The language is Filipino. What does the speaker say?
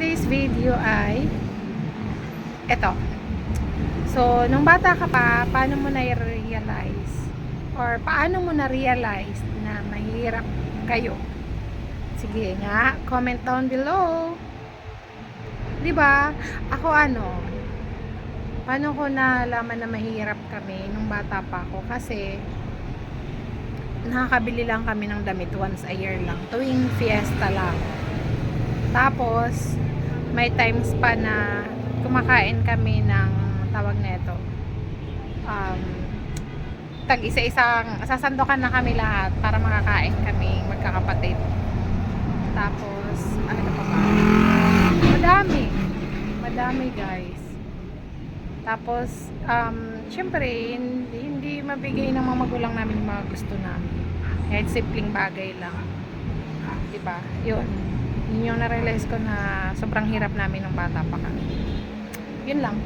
Today's video ay eto. So, nung bata ka pa, paano mo na-realize or paano mo na-realize na mahirap kayo? Sige nga, comment down below. 'Di ba? Ako ano, paano ko nalaman na mahirap kami nung bata pa ako kasi nakakabili lang kami ng damit once a year lang tuwing fiesta lang tapos may times pa na kumakain kami ng tawag nito um, tag isa-isang sasandukan na kami lahat para makakain kami magkakapatid tapos ano pa ba madami madami guys tapos, um, syempre, hindi, hindi mabigay ng mga magulang namin yung mga gusto namin. Kahit simpleng bagay lang. Diba? Yun. Yun yung na-realize ko na sobrang hirap namin ng bata pa kami. Yun lang.